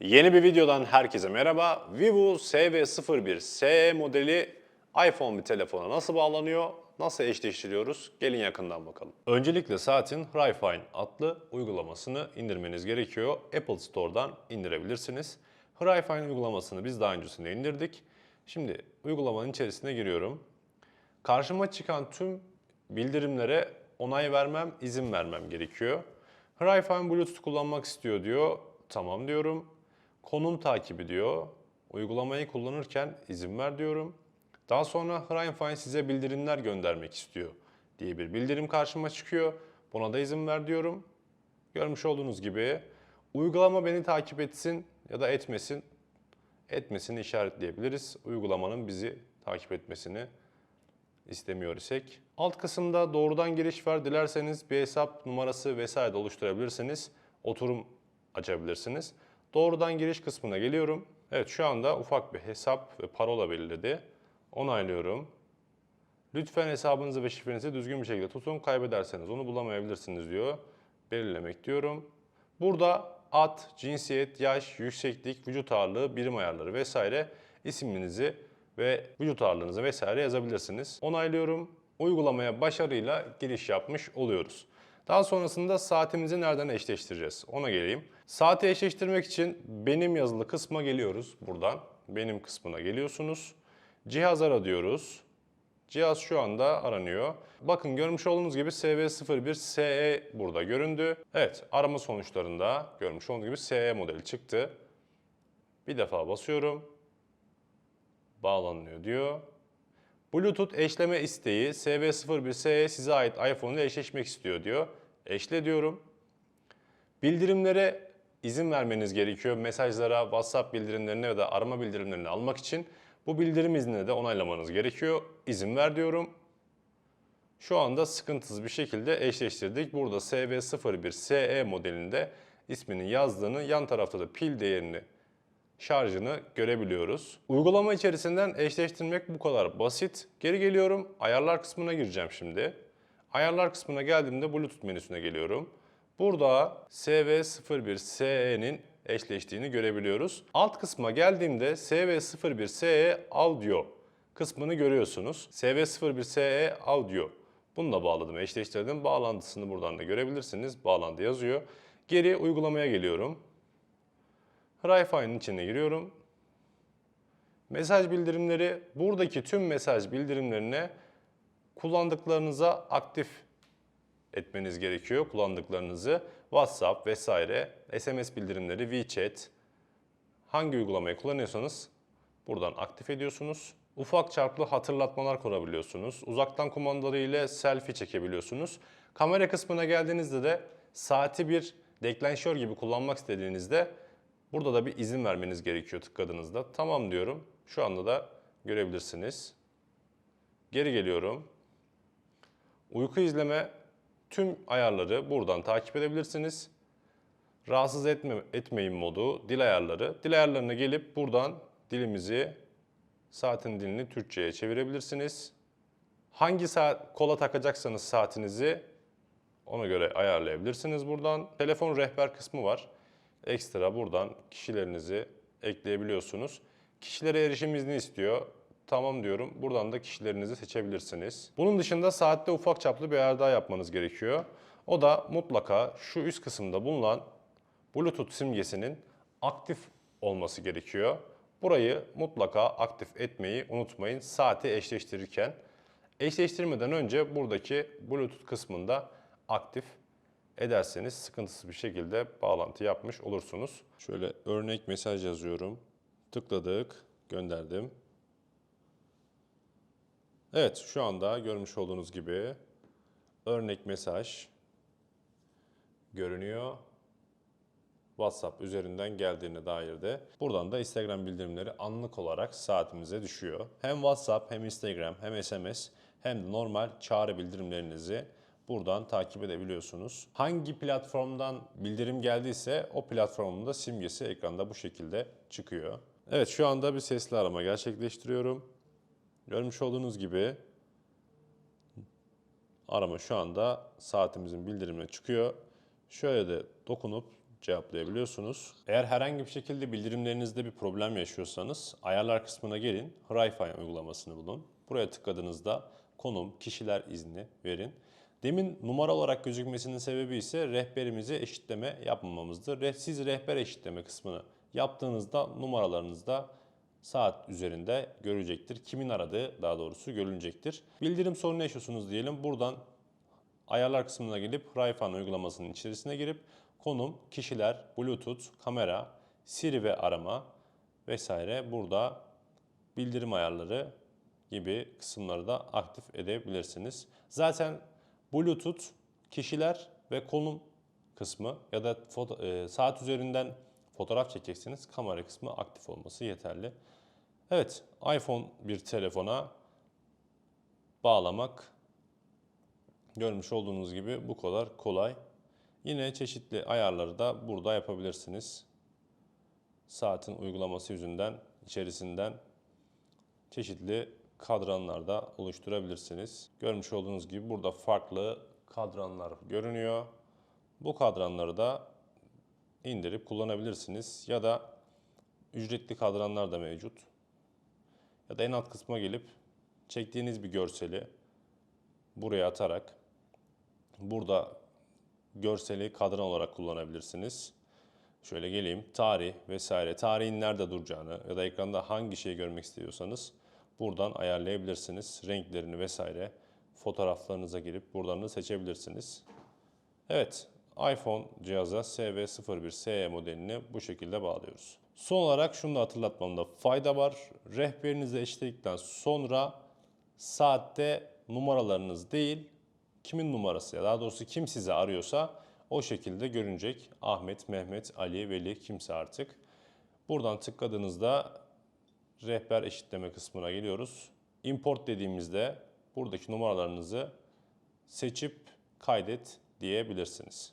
Yeni bir videodan herkese merhaba. Vivo SV01 SE modeli iPhone bir telefona nasıl bağlanıyor, nasıl eşleştiriyoruz? Gelin yakından bakalım. Öncelikle saatin Hrifine adlı uygulamasını indirmeniz gerekiyor. Apple Store'dan indirebilirsiniz. Hrifine uygulamasını biz daha öncesinde indirdik. Şimdi uygulamanın içerisine giriyorum. Karşıma çıkan tüm bildirimlere onay vermem, izin vermem gerekiyor. Hrifine Bluetooth kullanmak istiyor diyor. Tamam diyorum. Konum takibi diyor. Uygulamayı kullanırken izin ver diyorum. Daha sonra Hrifine size bildirimler göndermek istiyor diye bir bildirim karşıma çıkıyor. Buna da izin ver diyorum. Görmüş olduğunuz gibi uygulama beni takip etsin ya da etmesin. Etmesini işaretleyebiliriz. Uygulamanın bizi takip etmesini istemiyor isek. Alt kısımda doğrudan giriş var. Dilerseniz bir hesap numarası vesaire de oluşturabilirsiniz. Oturum açabilirsiniz. Doğrudan giriş kısmına geliyorum. Evet şu anda ufak bir hesap ve parola belirledi. Onaylıyorum. Lütfen hesabınızı ve şifrenizi düzgün bir şekilde tutun. Kaybederseniz onu bulamayabilirsiniz diyor. Belirlemek diyorum. Burada ad, cinsiyet, yaş, yükseklik, vücut ağırlığı, birim ayarları vesaire isminizi ve vücut ağırlığınızı vesaire yazabilirsiniz. Onaylıyorum. Uygulamaya başarıyla giriş yapmış oluyoruz. Daha sonrasında saatimizi nereden eşleştireceğiz? Ona geleyim. Saati eşleştirmek için benim yazılı kısma geliyoruz buradan. Benim kısmına geliyorsunuz. Cihaz ara diyoruz. Cihaz şu anda aranıyor. Bakın görmüş olduğunuz gibi SV01 SE burada göründü. Evet arama sonuçlarında görmüş olduğunuz gibi SE modeli çıktı. Bir defa basıyorum. Bağlanıyor diyor. Bluetooth eşleme isteği SV01 SE size ait iPhone ile eşleşmek istiyor diyor. Eşle diyorum. Bildirimlere izin vermeniz gerekiyor. Mesajlara, WhatsApp bildirimlerine ya da arama bildirimlerini almak için bu bildirim iznini de onaylamanız gerekiyor. İzin ver diyorum. Şu anda sıkıntısız bir şekilde eşleştirdik. Burada SV01 SE modelinde ismini yazdığını, yan tarafta da pil değerini, şarjını görebiliyoruz. Uygulama içerisinden eşleştirmek bu kadar basit. Geri geliyorum. Ayarlar kısmına gireceğim şimdi. Ayarlar kısmına geldiğimde Bluetooth menüsüne geliyorum. Burada SV01 SE'nin eşleştiğini görebiliyoruz. Alt kısma geldiğimde SV01 SE Audio kısmını görüyorsunuz. SV01 SE Audio. Bunu da bağladım, eşleştirdim. Bağlantısını buradan da görebilirsiniz. Bağlantı yazıyor. Geri uygulamaya geliyorum. Hrife'nin içine giriyorum. Mesaj bildirimleri, buradaki tüm mesaj bildirimlerine kullandıklarınıza aktif etmeniz gerekiyor kullandıklarınızı. WhatsApp vesaire, SMS bildirimleri, WeChat, hangi uygulamayı kullanıyorsanız buradan aktif ediyorsunuz. Ufak çarplı hatırlatmalar kurabiliyorsunuz. Uzaktan kumandalı ile selfie çekebiliyorsunuz. Kamera kısmına geldiğinizde de saati bir deklanşör gibi kullanmak istediğinizde burada da bir izin vermeniz gerekiyor tıkladığınızda. Tamam diyorum. Şu anda da görebilirsiniz. Geri geliyorum. Uyku izleme tüm ayarları buradan takip edebilirsiniz. Rahatsız etme, etmeyin modu, dil ayarları. Dil ayarlarına gelip buradan dilimizi, saatin dilini Türkçe'ye çevirebilirsiniz. Hangi saat kola takacaksanız saatinizi ona göre ayarlayabilirsiniz buradan. Telefon rehber kısmı var. Ekstra buradan kişilerinizi ekleyebiliyorsunuz. Kişilere erişim izni istiyor. Tamam diyorum. Buradan da kişilerinizi seçebilirsiniz. Bunun dışında saatte ufak çaplı bir ayar daha yapmanız gerekiyor. O da mutlaka şu üst kısımda bulunan Bluetooth simgesinin aktif olması gerekiyor. Burayı mutlaka aktif etmeyi unutmayın saati eşleştirirken. Eşleştirmeden önce buradaki Bluetooth kısmında aktif ederseniz sıkıntısız bir şekilde bağlantı yapmış olursunuz. Şöyle örnek mesaj yazıyorum. Tıkladık, gönderdim. Evet, şu anda görmüş olduğunuz gibi örnek mesaj görünüyor. WhatsApp üzerinden geldiğine dair de buradan da Instagram bildirimleri anlık olarak saatimize düşüyor. Hem WhatsApp hem Instagram hem SMS hem de normal çağrı bildirimlerinizi buradan takip edebiliyorsunuz. Hangi platformdan bildirim geldiyse o platformun da simgesi ekranda bu şekilde çıkıyor. Evet şu anda bir sesli arama gerçekleştiriyorum. Görmüş olduğunuz gibi arama şu anda saatimizin bildirimine çıkıyor. Şöyle de dokunup cevaplayabiliyorsunuz. Eğer herhangi bir şekilde bildirimlerinizde bir problem yaşıyorsanız ayarlar kısmına gelin. Hri-Fi uygulamasını bulun. Buraya tıkladığınızda konum, kişiler izni verin. Demin numara olarak gözükmesinin sebebi ise rehberimize eşitleme yapmamamızdır. Siz rehber eşitleme kısmını yaptığınızda numaralarınızda saat üzerinde görecektir. Kimin aradığı daha doğrusu görülecektir. Bildirim sorunu yaşıyorsunuz diyelim. Buradan ayarlar kısmına gelip Rayfan uygulamasının içerisine girip konum, kişiler, bluetooth, kamera, Siri ve arama vesaire burada bildirim ayarları gibi kısımları da aktif edebilirsiniz. Zaten bluetooth, kişiler ve konum kısmı ya da foto- e, saat üzerinden fotoğraf çekeceksiniz. Kamera kısmı aktif olması yeterli. Evet, iPhone bir telefona bağlamak Görmüş olduğunuz gibi bu kadar kolay. Yine çeşitli ayarları da burada yapabilirsiniz. Saatin uygulaması yüzünden içerisinden çeşitli kadranlar da oluşturabilirsiniz. Görmüş olduğunuz gibi burada farklı kadranlar görünüyor. Bu kadranları da indirip kullanabilirsiniz ya da ücretli kadranlar da mevcut. Ya da en alt kısma gelip çektiğiniz bir görseli buraya atarak burada görseli kadran olarak kullanabilirsiniz. Şöyle geleyim. Tarih vesaire. Tarihin nerede duracağını ya da ekranda hangi şeyi görmek istiyorsanız buradan ayarlayabilirsiniz. Renklerini vesaire fotoğraflarınıza girip buradan da seçebilirsiniz. Evet, iPhone cihaza SV01 SE modelini bu şekilde bağlıyoruz. Son olarak şunu da hatırlatmamda fayda var. Rehberinize eşitledikten sonra saatte numaralarınız değil, kimin numarası ya daha doğrusu kim sizi arıyorsa o şekilde görünecek. Ahmet, Mehmet, Ali, Veli kimse artık. Buradan tıkladığınızda rehber eşitleme kısmına geliyoruz. Import dediğimizde buradaki numaralarınızı seçip kaydet diyebilirsiniz.